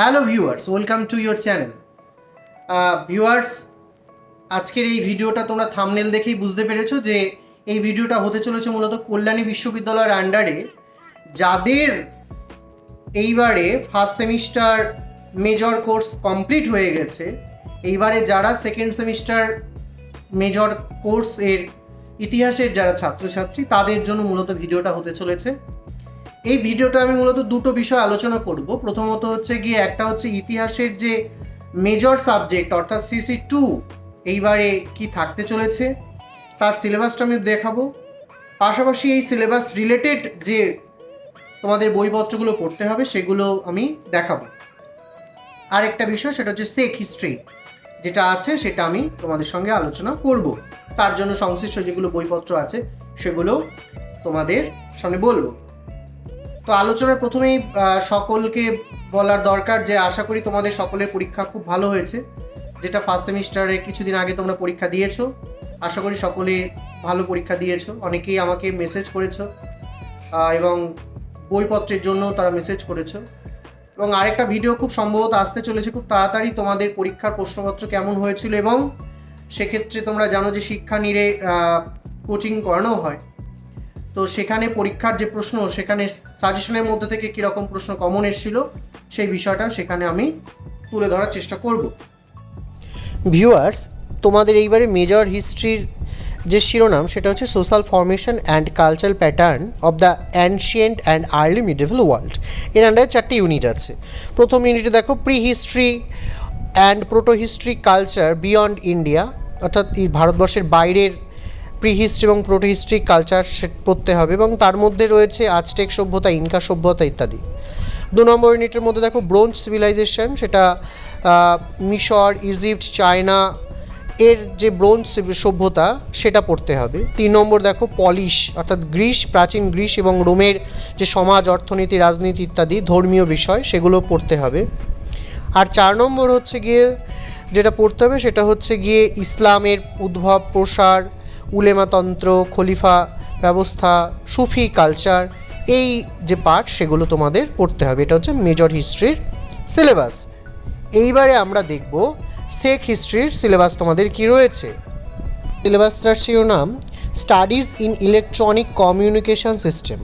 Hello viewers, welcome to your channel. Viewers, আজকের এই ভিডিওটা তোমরা থামনেল দেখেই বুঝতে পেরেছ যে এই ভিডিওটা হতে চলেছে মূলত কল্যাণী বিশ্ববিদ্যালয়ের আন্ডারে যাদের এইবারে first semester major course complete হয়ে গেছে, এইবারে যারা সেকেন্ড সেমিস্টার মেজর কোর্স এর ইতিহাসের যারা ছাত্রছাত্রী, তাদের জন্য মূলত ভিডিওটা হতে চলেছে। এই ভিডিওটা আমি মূলত দুটো বিষয় আলোচনা করব। প্রথমত হচ্ছে গিয়ে একটা হচ্ছে ইতিহাসের যে মেজর সাবজেক্ট অর্থাৎ সিসি টু এইবারে কি থাকতে চলেছে, তার সিলেবাসটা আমি দেখাবো। পাশাপাশি এই সিলেবাস রিলেটেড যে তোমাদের বইপত্রগুলো পড়তে হবে, সেগুলো আমি দেখাবো। আরেকটা বিষয়, সেটা হচ্ছে সেক হিস্ট্রি যেটা আছে, সেটা আমি তোমাদের সঙ্গে আলোচনা করব। তার জন্য সংশ্লিষ্ট যেগুলো বইপত্র আছে, সেগুলো তোমাদের সামনে বলব। তো আলোচনার প্রথমেই সকলকে বলার দরকার যে আশা করি তোমাদের সকলের পরীক্ষা খুব ভালো হয়েছে। যেটা ফার্স্ট সেমিস্টারে কিছুদিন আগে তোমরা পরীক্ষা দিয়েছ। আশা করি সকলে ভালো পরীক্ষা দিয়েছ। অনেকেই আমাকে মেসেজ করেছ এবং বইপত্রের জন্য তারা মেসেজ করেছ। এবং আরেকটা ভিডিও খুব সম্ভবত আসতে চলেছে খুব তাড়াতাড়ি, তোমাদের পরীক্ষার প্রশ্নপত্র কেমন হয়েছিল এবং সেক্ষেত্রে তোমরা জানো যে শিক্ষা নিরে কোচিং করানো হয়। তো সেখানে পরীক্ষার যে প্রশ্ন, সেখানে সাজেশনের মধ্যে থেকে কীরকম প্রশ্ন কমন এসেছিল, সেই বিষয়টা সেখানে আমি তুলে ধরার চেষ্টা করব। ভিউয়ার্স তোমাদের এইবারে মেজর হিস্ট্রির যে শিরোনাম, সেটা হচ্ছে social formation and cultural pattern of the ancient and early medieval world এর আন্ডারে চারটি ইউনিট আছে। প্রথম ইউনিটে দেখো prehistory and protohistory culture beyond India অর্থাৎ ভারতবর্ষের বাইরের প্রি হিস্ট্রি এবং প্রোটো হিস্ট্রি কালচার পড়তে হবে এবং তার মধ্যে রয়েছে আজটেক সভ্যতা ইনকা সভ্যতা ইত্যাদি। দু নম্বর ইউনিটের মধ্যে দেখো ব্রোঞ্জ সিভিলাইজেশন সেটা মিশর ইজিপ্ট চায়না এর যে ব্রোঞ্জ সভ্যতা, সেটা পড়তে হবে। তিন নম্বর দেখো পলিশ অর্থাৎ গ্রিস প্রাচীন গ্রিস এবং রোমের যে সমাজ, অর্থনীতি, রাজনীতি ইত্যাদি, ধর্মীয় বিষয়, সেগুলো পড়তে হবে। আর চার নম্বর হচ্ছে গিয়ে যেটা পড়তে হবে, সেটা হচ্ছে গিয়ে ইসলামের উদ্ভব, প্রসার উলেমাতন্ত্র খলিফা ব্যবস্থা, সুফি কালচার, এই যে পার্ট সেগুলো তোমাদের পড়তে হবে। এটা হচ্ছে মেজর হিস্ট্রির সিলেবাস। এইবারে আমরা দেখব শেখ হিস্ট্রির সিলেবাস তোমাদের কি রয়েছে। সিলেবাসটার শিরোনাম studies in electronic communication system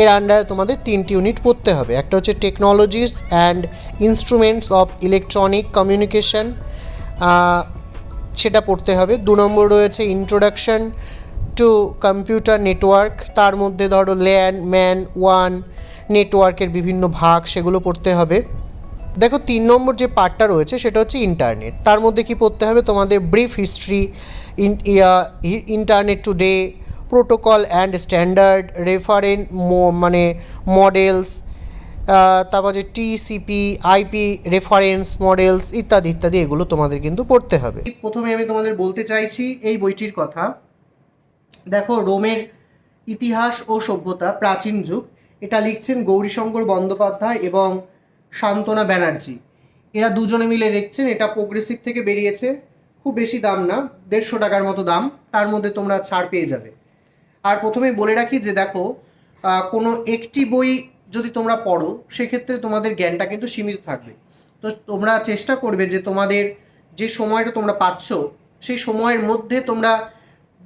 এর আন্ডারে তোমাদের তিনটি ইউনিট পড়তে হবে। একটা হচ্ছে technologies and instruments of electronic communication সেটা পড়তে হবে। দু নম্বর রয়েছে ইন্ট্রোডাকশন টু কম্পিউটার নেটওয়ার্ক তার মধ্যে ধরো ল্যান ম্যান, ওয়ান, নেটওয়ার্কের বিভিন্ন ভাগ সেগুলো পড়তে হবে। দেখো তিন নম্বর যে পার্টটা রয়েছে সেটা হচ্ছে ইন্টারনেট তার মধ্যে কি পড়তে হবে? তোমাদের brief history internet today protocol and standard reference মানে মডেলস তারপর যে টিসিপি আইপি রেফারেন্স মডেলস ইত্যাদি ইত্যাদি, এগুলো তোমাদের কিন্তু পড়তে হবে। প্রথমে আমি তোমাদের বলতে চাইছি এই বইটির কথা। দেখো, রোমের ইতিহাস ও সভ্যতা, প্রাচীন যুগ। এটা লিখছেন গৌরীশঙ্কর বন্দ্যোপাধ্যায় এবং শান্তনা ব্যানার্জি। এরা দুজনে মিলে লিখছেন, এটা প্রোগ্রেসিভ থেকে বেরিয়েছে। খুব বেশি দাম না, দেড়শো টাকার মতো দাম, তার মধ্যে তোমরা ছাড় পেয়ে যাবে। আর প্রথমে বলে রাখি যে, দেখো কোনো একটি বই যদি তোমরা পড়ো, সেক্ষেত্রে তোমাদের জ্ঞানটা কিন্তু সীমিত থাকবে। তো তোমরা চেষ্টা করবে যে তোমাদের যে সময়টা তোমরা পাচ্ছ, সেই সময়ের মধ্যে তোমরা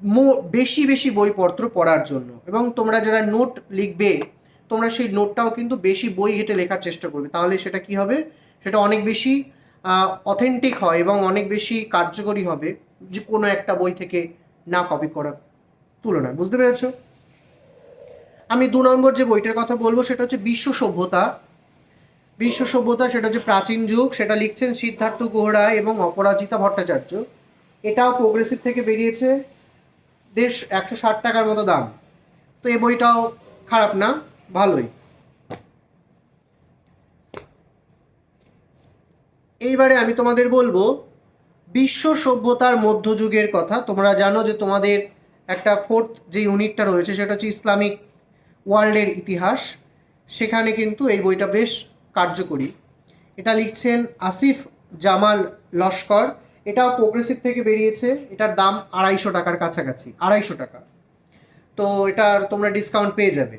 মো- বেশি বেশি বইপত্র পড়ার জন্য। এবং তোমরা যারা নোট লিখবে, তোমরা সেই নোটটাও কিন্তু বেশি বই ঘেটে লেখার চেষ্টা করবে। তাহলে সেটা কি হবে? সেটা অনেক বেশি অথেন্টিক হয় এবং অনেক বেশি কার্যকরী হবে যে কোনো একটা বই থেকে না কপি করার তুলনায়। বুঝতে পেরেছ? আমি দু নম্বর যে বইটার কথা বলব, সেটা হচ্ছে বিশ্ব সভ্যতা। বিশ্ব সভ্যতা, সেটা হচ্ছে প্রাচীন যুগ, সেটা লিখছেন সিদ্ধার্থ গোহরা এবং অপরাজিতা ভট্টাচার্য। এটাও প্রোগ্রেসিভ থেকে বেরিয়েছে দেশ একশো ষাট টাকার মতো দাম। তো এই বইটাও খারাপ না, ভালোই। এইবারে আমি তোমাদের বলব, বিশ্ব সভ্যতার মধ্যযুগের কথা। তোমরা জানো যে তোমাদের একটা ফোর্থ যে ইউনিটটা রয়েছে, সেটা হচ্ছে ইসলামিক ওয়ার্ল্ডের ইতিহাস, সেখানে কিন্তু এই বইটা বেশ কার্যকরী। এটা লিখছেন আসিফ জামাল লস্কর। এটাও প্রোগ্রেসিভ থেকে বেরিয়েছে। এটার দাম আড়াইশো টাকার কাছাকাছি, আড়াইশো টাকা। তো এটার তোমরা ডিসকাউন্ট পেয়ে যাবে।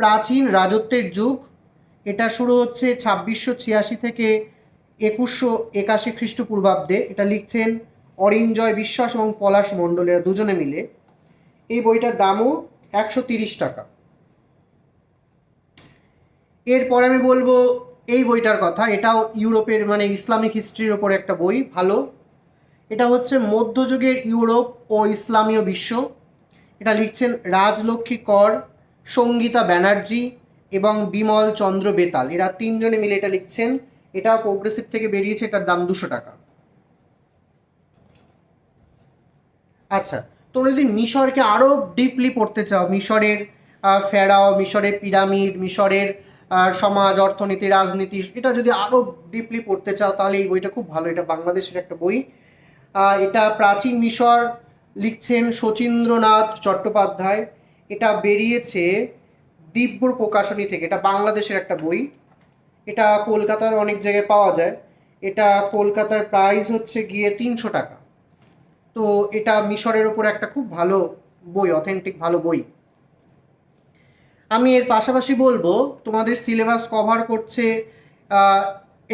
প্রাচীন রাজত্বের যুগ। এটা শুরু হচ্ছে ছাব্বিশশো ছিয়াশি থেকে একুশশো একাশি খ্রিস্টপূর্বাব্দে। এটা লিখছেন অরিঞ্জয় বিশ্বাস এবং পলাশ মণ্ডল এরা দুজনে মিলে। এই বইটার দামও একশো তিরিশ টাকা। এরপর আমি বলব এই বইটার কথা। এটাও ইউরোপের মানে ইসলামিক হিস্ট্রির ওপর একটা বই, ভালো। এটা হচ্ছে মধ্যযুগের ইউরোপ ও ইসলামীয় বিশ্ব। এটা লিখছেন রাজলক্ষ্মী কর, সঙ্গীতা ব্যানার্জি এবং বিমল চন্দ্র বেতাল। এরা তিনজনে মিলে এটা লিখছেন। এটাও প্রোগ্রেসিভ থেকে বেরিয়েছে, এটার দাম দুশো টাকা। আচ্ছা তোমরা যদি মিশরকে আরও ডিপলি পড়তে চাও। মিশরের ফেরাও, মিশরের পিরামিড, মিশরের সমাজ, অর্থনীতি, রাজনীতি, এটা যদি আরও ডিপলি পড়তে চাও, তাহলে এই বইটা খুব ভালো। এটা বাংলাদেশের একটা বই। এটা প্রাচীন মিশর লিখছেন শচীন্দ্রনাথ চট্টোপাধ্যায়। এটা বেরিয়েছে দিব্য প্রকাশনী থেকে। এটা বাংলাদেশের একটা বই। এটা কলকাতার অনেক জায়গায় পাওয়া যায়। এটা কলকাতার প্রাইস হচ্ছে গিয়ে তিনশো টাকা। তো এটা মিশরের উপর একটা খুব ভালো বই অথেন্টিক ভালো বই। আমি এর পাশাপাশি বলব, তোমাদের সিলেবাস কভার করছে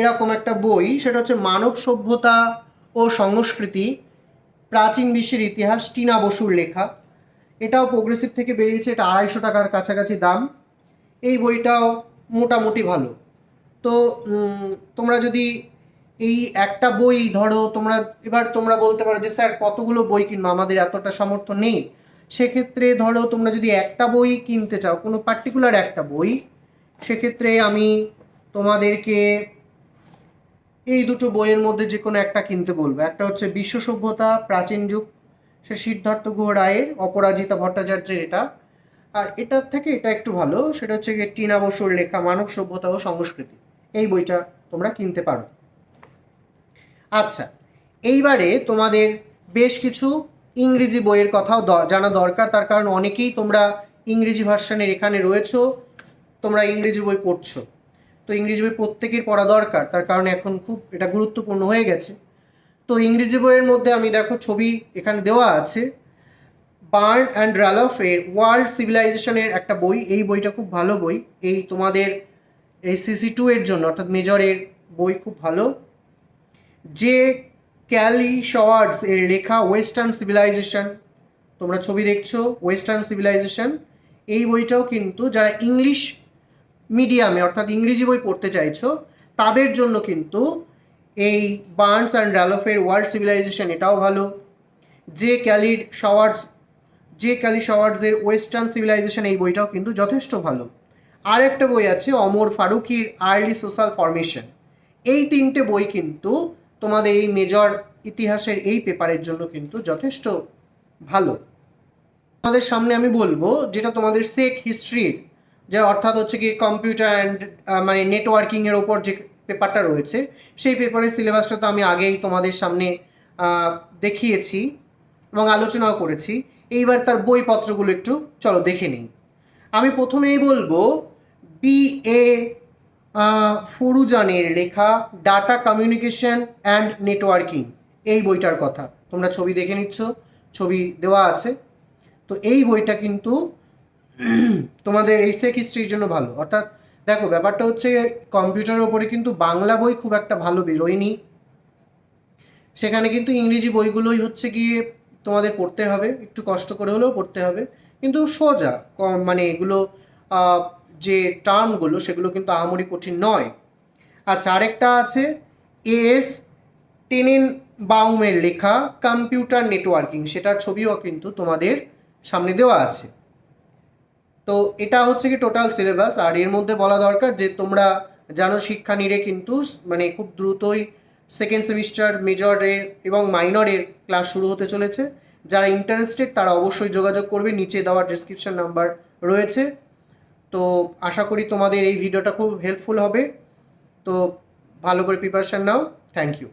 এরকম একটা বই, সেটা হচ্ছে মানব সভ্যতা ও সংস্কৃতি, প্রাচীন বিশ্বের ইতিহাস, টিনা বসুর লেখা। এটাও প্রোগ্রেসিভ থেকে বেরিয়েছে, এটা আড়াইশো টাকার কাছাকাছি দাম। এই বইটাও মোটামুটি ভালো। তো তোমরা যদি এই একটা বই ধরো তোমরা, এবার তোমরা বলতে পারো যে, স্যার, কতগুলো বই কিনবো? আমাদের এতটা সামর্থ্য নেই। সেক্ষেত্রে ধরো তোমরা যদি একটা বই কিনতে চাও, কোনো পার্টিকুলার একটা বই, সেক্ষেত্রে আমি তোমাদেরকে এই দুটো বইয়ের মধ্যে যে কোনো একটা কিনতে বলব। একটা হচ্ছে বিশ্ব সভ্যতা, প্রাচীন যুগ, সে সিদ্ধার্থ গুহ রায়ের অপরাজিতা ভট্টাচার্যের এটা। আর এটার থেকে এটা একটু ভালো, সেটা হচ্ছে টিনা বসুর লেখা মানব সভ্যতা ও সংস্কৃতি। এই বইটা তোমরা কিনতে পারো। আচ্ছা এইবারে তোমাদের বেশ কিছু ইংরেজি বইয়ের কথাও জানা দরকার। তার কারণ অনেকেই তোমরা ইংরেজি ভার্সানের এখানে রয়েছো, তোমরা ইংরেজি বই পড়ছো। তো ইংরেজি বই প্রত্যেকের পড়া দরকার। তার কারণে এখন খুব এটা গুরুত্বপূর্ণ হয়ে গেছে। তো ইংরেজি বইয়ের মধ্যে আমি দেখো ছবি এখানে দেওয়া আছে। বার্ন অ্যান্ড রালফ এর ওয়ার্ল্ড সিভিলাইজেশনের একটা বই। এই বইটা খুব ভালো বই। এই তোমাদের এই সিসি টু এর জন্য, অর্থাৎ মেজরের বই খুব ভালো। যে ক্যালি শওয়ার্ডস এর লেখা ওয়েস্টার্ন সিভিলাইজেশন, তোমরা ছবি দেখছ, ওয়েস্টার্ন সিভিলাইজেশন, এই বইটাও কিন্তু যারা ইংলিশ মিডিয়ামে, অর্থাৎ ইংরেজি বই পড়তে চাইছো, তাদের জন্য কিন্তু এই বার্নস অ্যান্ড র্যালফের ওয়ার্ল্ড সিভিলাইজেশন এটাও ভালো। যে ক্যালিড শওয়ার্ডস যে ক্যালি শওয়ার্ডসের ওয়েস্টার্ন সিভিলাইজেশন এই বইটাও কিন্তু যথেষ্ট ভালো। আর একটা বই আছে অমর ফারুকির আর্লি সোশ্যাল ফরমেশন। এই তিনটে বই কিন্তু তোমাদের এই মেজর ইতিহাসের এই পেপারের জন্য কিন্তু যথেষ্ট ভালো। তোমাদের সামনে আমি বলব যেটা তোমাদের সেক হিস্ট্রির যে অর্থাৎ হচ্ছে কি কম্পিউটার অ্যান্ড মানে নেটওয়ার্কিংয়ের ওপর যে পেপারটা রয়েছে, সেই পেপারের সিলেবাসটা তো আমি আগেই তোমাদের সামনে দেখিয়েছি এবং আলোচনাও করেছি। এইবার তার বইপত্রগুলো একটু চলো দেখে নিই। আমি প্রথমেই বলব বি এ ফরুজানের লেখা ডাটা কমিউনিকেশন অ্যান্ড নেটওয়ার্কিং এই বইটার কথা। তোমরা ছবি দেখে নিচ্ছ, ছবি দেওয়া আছে। তো এই বইটা কিন্তু তোমাদের এই সেক হিস্ট্রির জন্য ভালো। অর্থাৎ দেখো, ব্যাপারটা হচ্ছে কম্পিউটারের ওপরে কিন্তু বাংলা বই খুব একটা ভালো বেরোয়নি। সেখানে কিন্তু ইংরেজি বইগুলোই হচ্ছে গিয়ে তোমাদের পড়তে হবে, একটু কষ্ট করে হলেও পড়তে হবে। কিন্তু সোজা, কম মানে এগুলো যে টার্মগুলো সেগুলো কিন্তু আহামরি কঠিন নয়। আচ্ছা আরেকটা আছে এস টেনেন বাউমের লেখা কম্পিউটার নেটওয়ার্কিং সেটার ছবিও কিন্তু তোমাদের সামনে দেওয়া আছে। তো এটা হচ্ছে কি টোটাল সিলেবাস আর এর মধ্যে বলা দরকার যে তোমরা জানো শিক্ষা নিরে কিন্তু মানে খুব দ্রুতই সেকেন্ড সেমিস্টার মেজরের এবং মাইনরের ক্লাস শুরু হতে চলেছে। যারা ইন্টারেস্টেড তারা অবশ্যই যোগাযোগ করবে, নিচে দেওয়া ডিসক্রিপশন নাম্বার রয়েছে। তো আশা করি তোমাদের এই ভিডিওটা খুব হেল্পফুল হবে। তো ভালো করে প্রিপারেশান নাও। Thank you